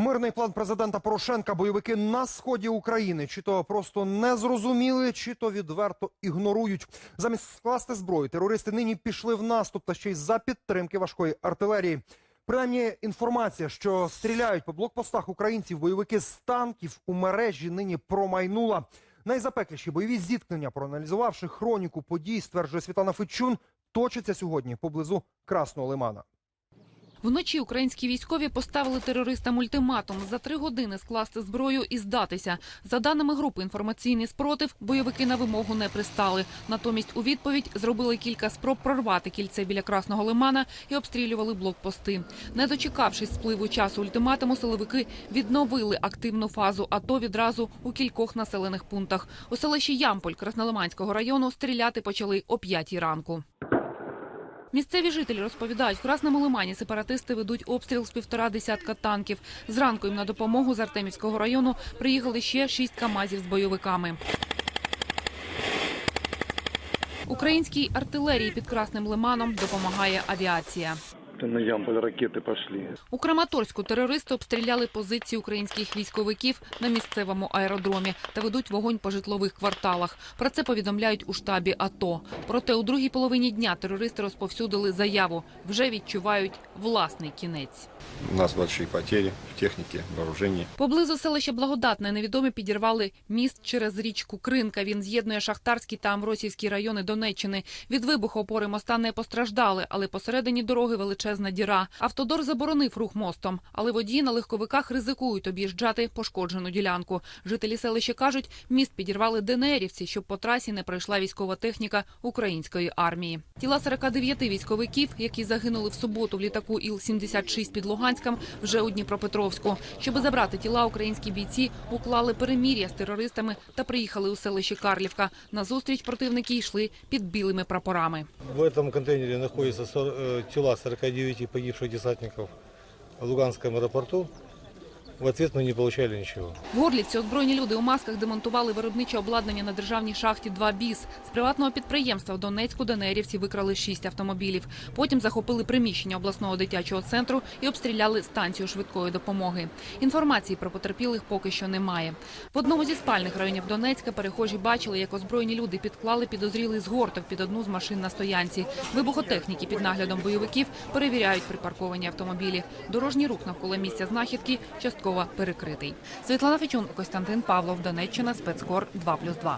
Мирний план президента Порошенка бойовики на сході України чи то просто не зрозуміли, чи то відверто ігнорують. Замість скласти зброю, терористи нині пішли в наступ та ще й за підтримки важкої артилерії. Принаймні інформація, що стріляють по блокпостах українців бойовики з танків у мережі нині промайнула. Найзапекліші бойові зіткнення, проаналізувавши хроніку подій, стверджує Світлана Федчун, точаться сьогодні поблизу Красного Лимана. Вночі українські військові поставили терористам ультиматум за три години скласти зброю і здатися. За даними групи інформаційний спротив, бойовики на вимогу не пристали. Натомість у відповідь зробили кілька спроб прорвати кільце біля Красного Лимана і обстрілювали блокпости. Не дочекавшись спливу часу ультиматуму, силовики відновили активну фазу АТО відразу у кількох населених пунктах. У селищі Ямполь Краснолиманського району стріляти почали о п'ятій ранку. Місцеві жителі розповідають, в Красному Лимані сепаратисти ведуть обстріл з півтора десятка танків. Зранку їм на допомогу з Артемівського району приїхали ще шість камазів з бойовиками. Українській артилерії під Красним Лиманом допомагає авіація. Это на Ямполь ракеты пошли. У Краматорську терористи обстріляли позиції українських військовиків на місцевому аеродромі та ведуть вогонь по житлових кварталах. Про це повідомляють у штабі АТО. Проте у другій половині дня терористи розповсюдили заяву. Вже відчувають власний кінець. У нас большие потери в технике, вооружении. Поблизу селища Благодатне невідомі підірвали міст через річку Кринка. Він з'єднує Шахтарський та Амросівський райони Донеччини. Від вибуху опори моста не постраждали, але посередині дороги величезна діра. Автодор заборонив рух мостом, але водії на легковиках ризикують об'їжджати пошкоджену ділянку. Жителі селища кажуть, міст підірвали ДНРівці, щоб по трасі не пройшла військова техніка української армії. Тіла 49 військовиків, які загинули в суботу в літаку Іл-76 під Луганськом, вже у Дніпропетровську. Щоб забрати тіла, українські бійці уклали перемір'я з терористами та приїхали у селище Карлівка. На зустріч противники йшли під білими прапорами. В этом контейнере находятся сор- э, тела 49 погибших десантников в Луганском аэропорту. В ответ мы не получали ничего. В Горлівці озброєні люди у масках демонтували виробниче обладнання на державній шахті 2 біс. З приватного підприємства в Донецьку ДНРівці викрали шість автомобілів. Потім захопили приміщення обласного дитячого центру і обстріляли станцію швидкої допомоги. Інформації про потерпілих поки що немає. В одному зі спальних районів Донецька перехожі бачили, як озброєні люди підклали підозрілий згорток під одну з машин на стоянці. Вибухотехніки під наглядом бойовиків перевіряють припарковані автомобілі. Дорожній рух навколо місця знахідки частково перекритий. Світлана Фічун, Костянтин Павлов, Донеччина, спецкор 2+,2.